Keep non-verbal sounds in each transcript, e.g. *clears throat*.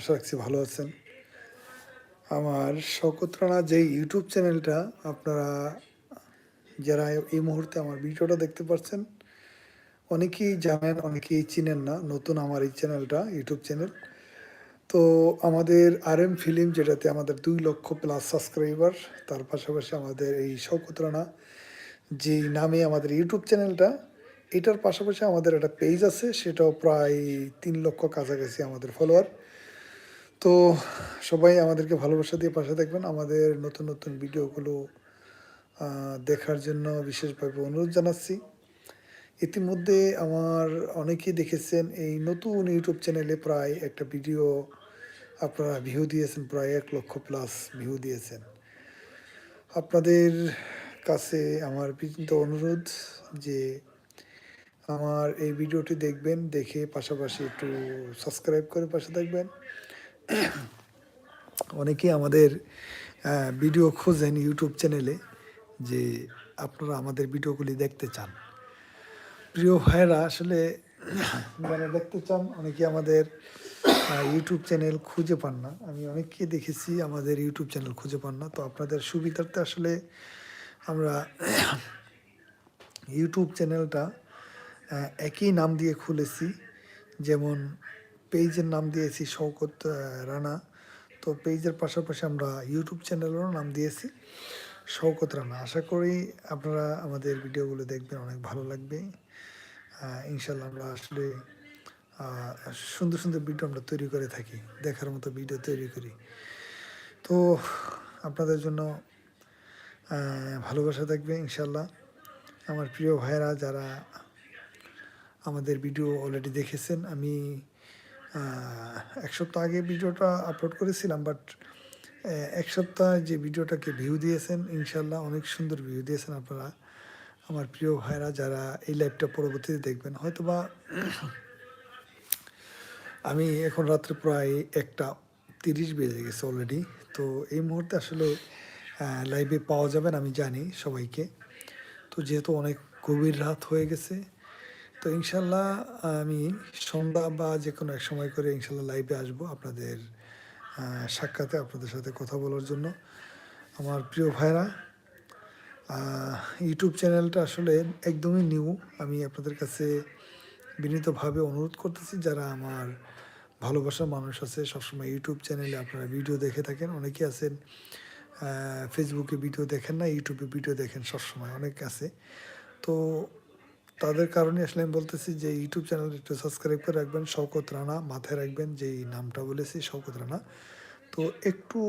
আশা রাখছি ভালো আছেন। আমার শকত যে ইউটিউব চ্যানেলটা, আপনারা যারা এই মুহূর্তে আমার ভিডিওটা দেখতে পাচ্ছেন অনেকেই জানেন, অনেকেই চিনেন না, নতুন আমার এই চ্যানেলটা, ইউটিউব চ্যানেল। তো আমাদের আর এম ফিল্ম, যেটাতে আমাদের দুই লক্ষ প্লাস সাবস্ক্রাইবার, তার পাশাপাশি আমাদের এই শওকত রানা যে নামে আমাদের ইউটিউব চ্যানেলটা, এটার পাশাপাশি আমাদের একটা পেজ আছে, সেটাও প্রায় তিন লক্ষ কাছাকাছি আমাদের ফলোয়ার। তো সবাই আমাদেরকে ভালোবাসা দিয়ে পাশে দেখবেন আমাদের নতুন নতুন ভিডিওগুলো দেখার জন্য বিশেষভাবে অনুরোধ জানাচ্ছি। ইতিমধ্যে আমার অনেকেই দেখেছেন এই নতুন ইউটিউব চ্যানেলে প্রায় একটা ভিডিও আপনারা ভিউ দিয়েছেন, প্রায় এক লক্ষ প্লাস ভিউ দিয়েছেন। আপনাদের কাছে আমার বিনীত অনুরোধ যে আমার এই ভিডিওটি দেখবেন, দেখে পাশাপাশি একটু সাবস্ক্রাইব করে পাশে থাকবেন। অনেকেই আমাদের ভিডিও খোঁজেন ইউটিউব চ্যানেলে যে আপনারা আমাদের ভিডিওগুলি দেখতে চান। প্রিয় ভাইয়েরা, আসলে যারা দেখতে চান অনেকে আমাদের ইউটিউব চ্যানেল খুঁজে পান না। আমি অনেককে দেখেছি আমাদের ইউটিউব চ্যানেল খুঁজে পান না। তো আপনাদের সুবিধার্থে আসলে আমরা ইউটিউব চ্যানেলটা একই নাম দিয়ে খুলেছি। যেমন পেজের নাম দিয়েছি শওকত রানা। তো পেজের পাশাপাশি আমরা ইউটিউব চ্যানেলেরও নাম দিয়েছি শওকত রানা। আশা করি আপনারা আমাদের ভিডিওগুলো দেখবেন, অনেক ভালো লাগবে। ইনশাল্লাহ আমরা আসলে সুন্দর সুন্দর ভিডিও আমরা তৈরি করে থাকি, দেখার মতো ভিডিও তৈরি করি। তো আপনাদের জন্য ভালোবাসা থাকবে ইনশাল্লাহ আমার প্রিয় ভাইয়েরা, যারা আমাদের ভিডিও অলরেডি দেখেছেন, আমি এক সপ্তাহ আগে ভিডিওটা আপলোড করেছিলাম বাট এক সপ্তাহ যে ভিডিওটাকে ভিউ দিয়েছেন ইনশাল্লাহ অনেক সুন্দর ভিউ দিয়েছেন আপনারা। আমার প্রিয় ভাইরা যারা এই লাইভটা পরবর্তীতে দেখবেন, হয়তোবা আমি এখন রাত্রে প্রায় একটা তিরিশ বেজে গেছে অলরেডি তো এই মুহূর্তে আসলে লাইভে পাওয়া যাবেন আমি জানি সবাইকে। তো যেহেতু অনেক গভীর রাত হয়ে গেছে তো ইনশাল্লাহ, আমি সন্ধ্যা বা যে কোনো এক সময় করে ইনশাল্লাহ লাইভে আসব আপনাদের সাক্ষাতে আপনাদের সাথে কথা বলার জন্য। আমার প্রিয় ভাইরা ইউটিউব চ্যানেলটা আসলে একদমই নিউ আমি আপনাদের কাছে বিনীতভাবে অনুরোধ করতেছি, যারা আমার ভালোবাসার মানুষ আছে, সবসময় ইউটিউব চ্যানেলে আপনারা ভিডিও দেখে থাকেন। অনেকে আছেন ফেসবুকে ভিডিও দেখেন না ইউটিউবে ভিডিও দেখেন সবসময়, অনেক আছে। তো তাদের কারণে আসলে আমি বলতেছি যে ইউটিউব চ্যানেল একটু সাবস্ক্রাইব করে রাখবেন। শওকত রানা, মাথায় রাখবেন যেই নামটা বলেছি, শওকত রানা। তো একটু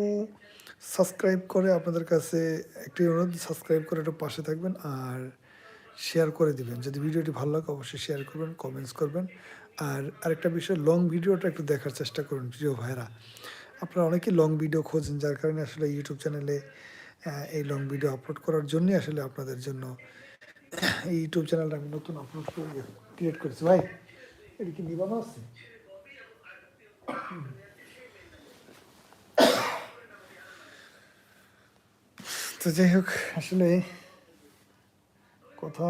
সাবস্ক্রাইব করে আপনাদের কাছে একটি অনুরোধ সাবস্ক্রাইব করে একটু পাশে থাকবেন আর শেয়ার করে দিবেন। যদি ভিডিওটি ভালো লাগে অবশ্যই শেয়ার করবেন কমেন্টস করবেন। আর আরেকটা বিষয় লং ভিডিওটা একটু দেখার চেষ্টা করুন প্রিয় ভাইরা। আপনারা অনেকেই লং ভিডিও খোঁজেন, যার কারণে আসলে ইউটিউব চ্যানেলে এই লং ভিডিও আপলোড করার জন্যই আসলে আপনাদের জন্য ইউটিউব চ্যানেলটা আমি নতুন আপলোড করে ক্রিয়েট করেছি। ভাই এটা কি নিবানো আছে? তো যাই হোক আসলে কথা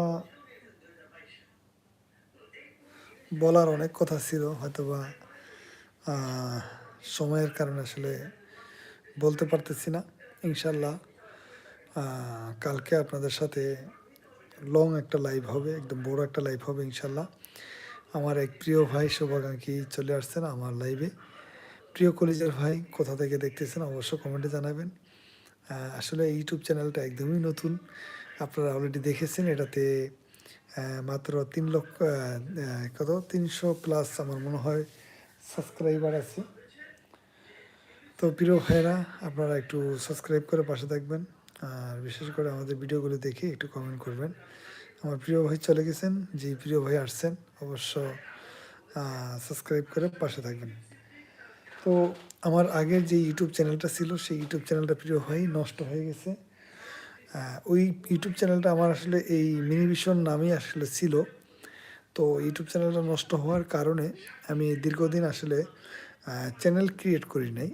বলার অনেক কথা ছিল হয়তোবা আহ, সময়ের কারণে আসলে বলতে পারতেছি না। ইনশাল্লাহ কালকে আপনাদের সাথে লং একটা লাইভ হবে, একদম বড় একটা লাইভ হবে ইনশাল্লাহ। আমার এক প্রিয় ভাই শুভাকাঙ্ক্ষী চলে আসছেন আমার লাইভে প্রিয় কলেজের ভাই, কোথা থেকে দেখতেছেন অবশ্য কমেন্টে জানাবেন। আসলে ইউটিউব চ্যানেলটা একদমই নতুন। আপনারা অলরেডি দেখেছেন, এটাতে মাত্র তিন লক্ষ কত? তিনশো প্লাস আমার মনে হয় সাবস্ক্রাইবার আছে। তো প্রিয় ভাইয়েরা, আপনারা একটু সাবস্ক্রাইব করে পাশে থাকবেন। আর বিশেষ করে আমাদের ভিডিওগুলো দেখে একটু কমেন্ট করবেন। আমার প্রিয় ভাই চলে গেছেন যে প্রিয় ভাই আসছেন, অবশ্য সাবস্ক্রাইব করে পাশে থাকবেন। তো আমার আগের যে ইউটিউব চ্যানেলটা ছিল, সেই ইউটিউব চ্যানেলটা প্রিয় ভাই নষ্ট হয়ে গেছে। ওই ইউটিউব চ্যানেলটা আমার আসলে এই মিনিভিশন নামেই আসলে ছিল। তো ইউটিউব চ্যানেলটা নষ্ট হওয়ার কারণে আমি দীর্ঘদিন আসলে চ্যানেল ক্রিয়েট করি নাই।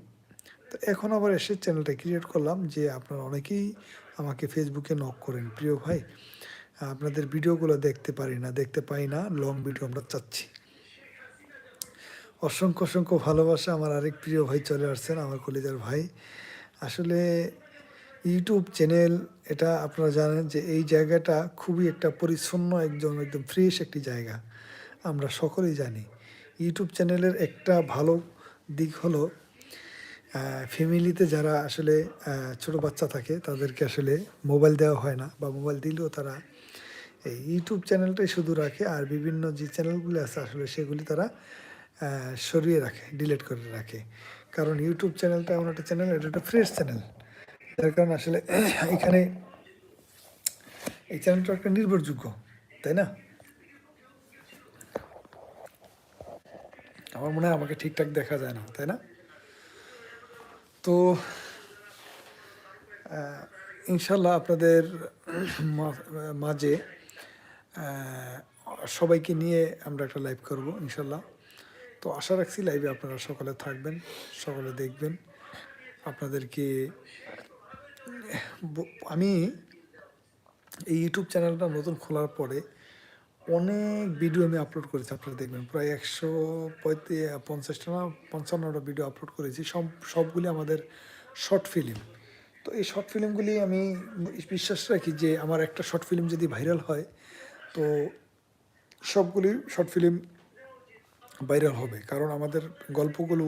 তো এখন আবার এসে চ্যানেলটা ক্রিয়েট করলাম যে আপনারা অনেকেই আমাকে ফেসবুকে নক করেন। প্রিয় ভাই, আপনাদের ভিডিওগুলো দেখতে পারি না, দেখতে পাই না লং ভিডিও আমরা চাচ্ছি। অসংখ্য অসংখ্য ভালোবাসা আমার আরেক প্রিয় ভাই চলে আসছেন, আমার কলিজার ভাই। আসলে ইউটিউব চ্যানেল এটা আপনারা জানেন যে এই জায়গাটা খুবই একটা পরিচ্ছন্ন, একদম একদম ফ্রেশ একটি জায়গা। আমরা সকলেই জানি। ইউটিউব চ্যানেলের একটা ভালো দিক হলো ফ্যামিলিতে যারা আসলে ছোট বাচ্চা থাকে, তাদেরকে আসলে মোবাইল দেওয়া হয় না বা মোবাইল দিলেও তারা এই ইউটিউব চ্যানেলটাই শুধু রাখে আর বিভিন্ন যে চ্যানেলগুলি আছে আসলে সেগুলি তারা সরিয়ে রাখে ডিলিট করে রাখে। কারণ ইউটিউব চ্যানেলটা এমন একটা চ্যানেল এটা একটা ফ্রেশ চ্যানেল যার কারণে আসলে *clears throat* এখানে এই চ্যানেলটা একটা নির্ভরযোগ্য, তাই না? আমার মনে হয় আমাকে ঠিকঠাক দেখা যায় না, তাই না? তো ইনশাল্লাহ আপনাদের মাঝে সবাইকে নিয়ে আমরা একটা লাইভ করব ইনশাল্লাহ তো আশা রাখছি লাইভে আপনারা সকলে থাকবেন, সকলে দেখবেন। আপনাদেরকে আমি এই ইউটিউব চ্যানেলটা নতুন খোলার পরে অনেক ভিডিও আমি আপলোড করেছি, আপনারা দেখবেন। প্রায় একশো পঁয়ত্রিশ পঞ্চাশটা না, পঞ্চান্নটা ভিডিও আপলোড করেছি। সব, সবগুলি আমাদের শর্ট ফিল্ম তো এই শর্ট ফিল্মগুলি আমি বিশ্বাস রাখি যে, আমার একটা শর্ট ফিল্ম যদি ভাইরাল হয়, তো সবগুলি শর্ট ফিল্ম ভাইরাল হবে। কারণ আমাদের গল্পগুলো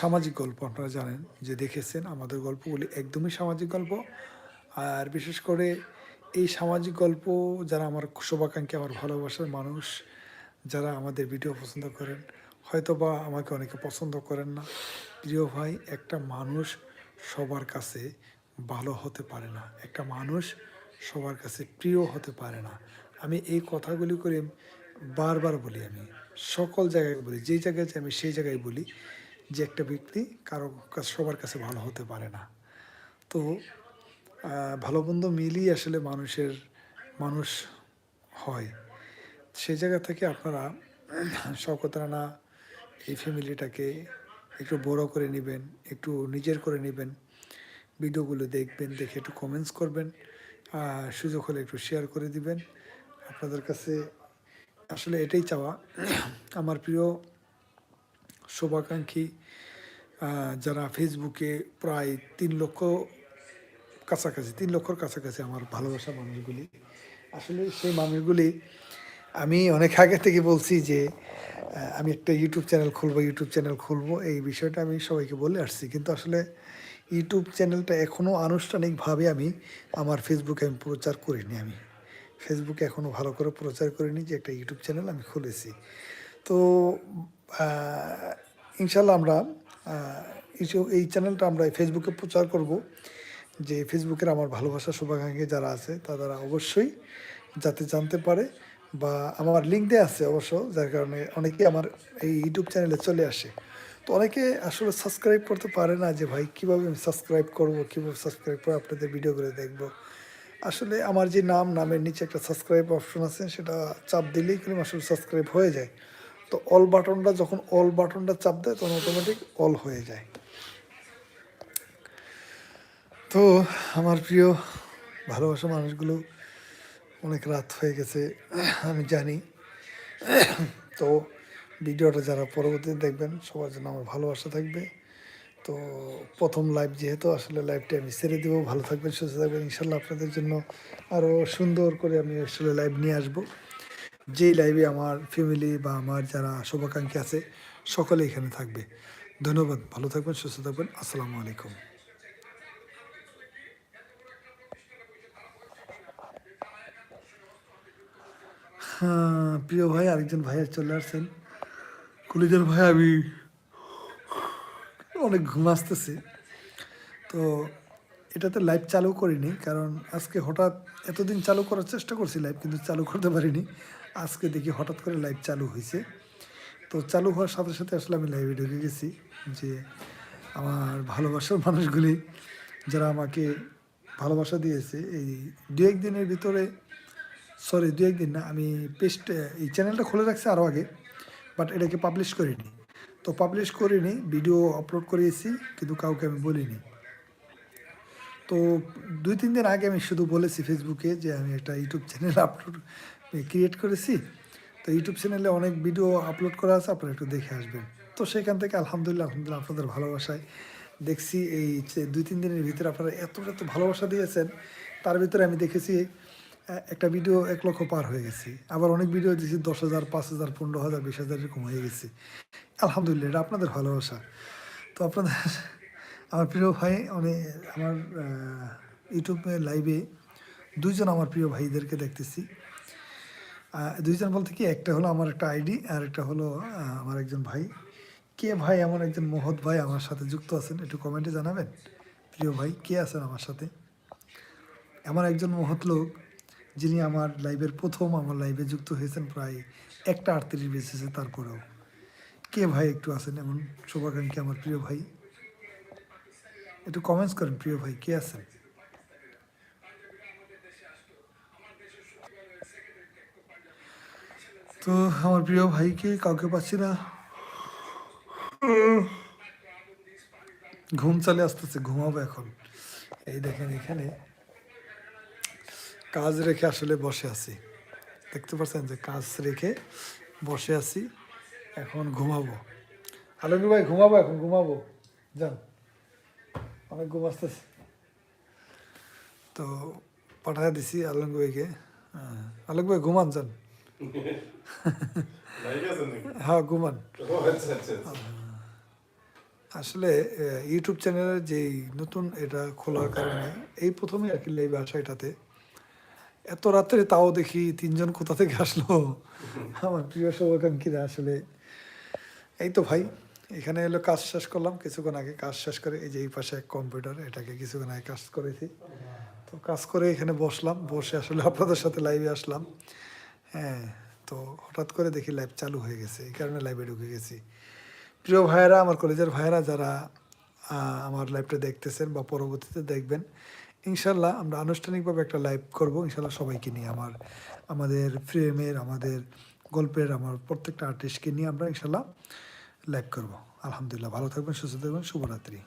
সামাজিক গল্প, আপনারা জানেন যে দেখেছেন, আমাদের গল্পগুলি একদমই সামাজিক গল্প। আর বিশেষ করে এই সামাজিক গল্প যারা আমার শুভাকাঙ্ক্ষী, আমার ভালোবাসার মানুষ, যারা আমাদের ভিডিও পছন্দ করেন হয়তো বা আমাকে অনেকে পছন্দ করেন না। প্রিয় ভাই, একটা মানুষ সবার কাছে ভালো হতে পারে না। একটা মানুষ সবার কাছে প্রিয় হতে পারে না। আমি এই কথাগুলি করে বারবার বলি আমি, সকল জায়গায় বলি, যেই জায়গায় আমি সেই জায়গায় বলি যে একটা ব্যক্তি কারও সবার কাছে ভালো হতে পারে না। তো ভালো মন্দ মিলিয়ে আসলে মানুষের, মানুষ হয়। সেই জায়গা থেকে আপনারা শওকত রানা এই ফ্যামিলিটাকে একটু বড় করে নেবেন, একটু নিজের করে নেবেন। ভিডিওগুলো দেখবেন, দেখে একটু কমেন্টস করবেন সুযোগ হলে একটু শেয়ার করে দিবেন। আপনাদের কাছে আসলে এটাই চাওয়া। আমার প্রিয় শুভাকাঙ্ক্ষী যারা ফেসবুকে প্রায় তিন লক্ষ কাছাকাছি, তিন লক্ষর কাছাকাছি আমার ভালোবাসা মানুষগুলি। আসলে সেই মানুষগুলি আমি অনেক আগে থেকে বলছি যে আমি একটা ইউটিউব চ্যানেল খুলবো, ইউটিউব চ্যানেল খুলবো, এই বিষয়টা আমি সবাইকে বলে আসছি। কিন্তু আসলে ইউটিউব চ্যানেলটা এখনও আনুষ্ঠানিকভাবে আমি আমার ফেসবুকে আমি প্রচার করিনি আমি। ফেসবুকে এখনও ভালো করে প্রচার করিনি যে একটা ইউটিউব চ্যানেল আমি খুলেছি। তো ইনশাল্লাহ আমরা এই- চ্যানেলটা আমরা ফেসবুকে প্রচার করব যে ফেসবুকের আমার ভালোবাসা শুভাকাঙ্ক্ষী যারা আছে, তারা অবশ্যই যাতে জানতে পারে বা আমার লিঙ্ক দেওয়া আছে অবশ্য, যার কারণে অনেকেই আমার এই ইউটিউব চ্যানেলে চলে আসে। তো অনেকে আসলে সাবস্ক্রাইব করতে পারে না যে, ভাই, কীভাবে আমি সাবস্ক্রাইব করব? কীভাবে সাবস্ক্রাইব করে আপনাদের ভিডিওগুলো দেখব? আসলে আমার যে নাম, নামের নিচে একটা সাবস্ক্রাইব অপশন আছে, সেটা চাপ দিলেই কিন্তু আসলে সাবস্ক্রাইব হয়ে যায়। তো অল বাটনটা যখন অল বাটনটা চাপ দেয়, তখন অটোমেটিক অল হয়ে যায়। তো আমার প্রিয় ভালোবাসা মানুষগুলো অনেক রাত হয়ে গেছে, আমি জানি। তো ভিডিওটা যারা পরবর্তীতে দেখবেন, সবার জন্য আমার ভালোবাসা থাকবে। তো প্রথম লাইভ যেহেতু, আসলে লাইভটা আমি ছেড়ে দেবো। ভালো থাকবেন, সুস্থ থাকবেন। ইনশাল্লাহ আপনাদের জন্য আরও সুন্দর করে আমি আসলে লাইভ নিয়ে আসব। যেই লাইভে আমার ফ্যামিলি বা আমার যারা শুভাকাঙ্ক্ষী আছে, সকলে এখানে থাকবে। ধন্যবাদ। ভালো থাকবেন, সুস্থ থাকবেন। আসসালামু আলাইকুম। প্রিয় ভাই, আরেকজন ভাইয়া চলে আসছেন। কলিজার ভাই, আমি অনেক ঘুম আসতেছে। তো এটাতে লাইভ চালু করিনি, কারণ আজকে হঠাৎ এতদিন চালু করার চেষ্টা করছি লাইভ কিন্তু চালু করতে পারিনি। আজকে দেখি হঠাৎ করে লাইভ চালু হয়েছে তো চালু হওয়ার সাথে সাথে আসলে আমি লাইভে ঢুকে গেছি, যে আমার ভালোবাসার মানুষগুলি যারা আমাকে ভালোবাসা দিয়েছে, এই দু একদিনের ভিতরে সরি দু একদিন না, আমি পেস্ট এই চ্যানেলটা খুলে রাখছি আরও আগে বাট এটাকে পাবলিশ করিনি। তো পাবলিশ করিনি ভিডিও আপলোড করিয়েছি, কিন্তু কাউকে আমি বলিনি। তো দুই তিন দিন আগে আমি শুধু বলেছি ফেসবুকে যে আমি একটা ইউটিউব চ্যানেল আপলোড ক্রিয়েট করেছি। তো ইউটিউব চ্যানেলে অনেক ভিডিও আপলোড করা আছে, আপনারা একটু দেখে আসবেন। তো সেখান থেকে আলহামদুলিল্লাহ আলহামদুলিল্লাহ আপনাদের ভালোবাসায় দেখছি এই দুই তিন দিনের ভিতরে আপনারা এত এত ভালোবাসা দিয়েছেন, তার ভিতরে আমি দেখেছি একটা ভিডিও এক লক্ষ পার হয়ে গেছি। আবার অনেক ভিডিও দিয়েছি দশ হাজার, পাঁচ হাজার, পনেরো হাজার, বিশ হাজার এরকম হয়ে গেছি। আলহামদুলিল্লাহ, এটা আপনাদের ভালোবাসা তো আপনাদের, আমার প্রিয় ভাই অনেক আমার ইউটিউবে লাইভে দুইজন আমার প্রিয় ভাইদেরকে দেখতেছি। দুইজন বলতে কি, একটা হলো আমার একটা আইডি আর একটা হলো আমার একজন ভাই। কে ভাই? এমন একজন মহৎ ভাই আমার সাথে যুক্ত আছেন, একটু কমেন্টে জানাবেন। প্রিয় ভাই, কে আছেন আমার সাথে? এমন একজন মহৎ লোক যিনি আমার লাইভের প্রথম আমার লাইভে যুক্ত হয়েছেন প্রায় একটা আটত্রিশ বেঁচেছে তারপরেও। কে ভাই একটু আছেন? এমন শুভাকাঙ্ক্ষী আমার প্রিয় ভাই? একটু কমেন্টস করেন প্রিয় ভাই, কে আছেন? তো আমার প্রিয় ভাইকে কাউকে পাচ্ছি না? ঘুম চলে আসতেছে, ঘুমাবো এখন। এই দেখেন এখানে কাজ রেখে আসলে বসে আছি। দেখতে পাচ্ছেন যে কাজ রেখে বসে আছি এখন ঘুমাবো। আলমী ভাই ঘুমাবো এখন ঘুমাবো। যান অনেক ঘুম আসতেছে। তো পাঠায় দিছি আলম ভাইকে। আলম ভাই ঘুমান যান? *laughs* হ্যাঁ ঘুমান। আচ্ছা আচ্ছা আচ্ছা। আসলে ইউটিউব চ্যানেলের যেই নতুন এটা খোলার কারণে এই প্রথমে আর কি লাইভে আসা এটাতে এত রাত্রে তাও দেখি তিনজন কোথা থেকে আসলো? আমার প্রিয় শুভাকাঙ্ক্ষীরা আসলে, এই তো ভাই, এখানে এলো কাজ শেষ করলাম, কিছুক্ষণ আগে কাজ শেষ করে এই যে এই পাশে এক কম্পিউটার এটাকে কিছুক্ষণ আগে কাজ করেছি। তো কাজ করে এখানে বসলাম, বসে আসলে আপনাদের সাথে লাইভে আসলাম। হ্যাঁ তো হঠাৎ করে দেখি লাইভ চালু হয়ে গেছে, এই কারণে লাইভে ঢুকে গেছি। প্রিয় ভাইয়েরা, আমার কলেজের ভাইয়েরা যারা আমার লাইভটা দেখতেছেন বা পরবর্তীতে দেখবেন ইনশাল্লাহ আমরা আনুষ্ঠানিকভাবে একটা লাইভ করব, ইনশাল্লাহ সবাইকে নিয়ে, আমার, আমাদের ফ্রেমের আমাদের গল্পের, আমার প্রত্যেকটা আর্টিস্টকে নিয়ে আমরা ইনশাল্লাহ লাইভ করব। আলহামদুলিল্লাহ, ভালো থাকবেন, সুস্থ থাকবেন, শুভরাত্রি।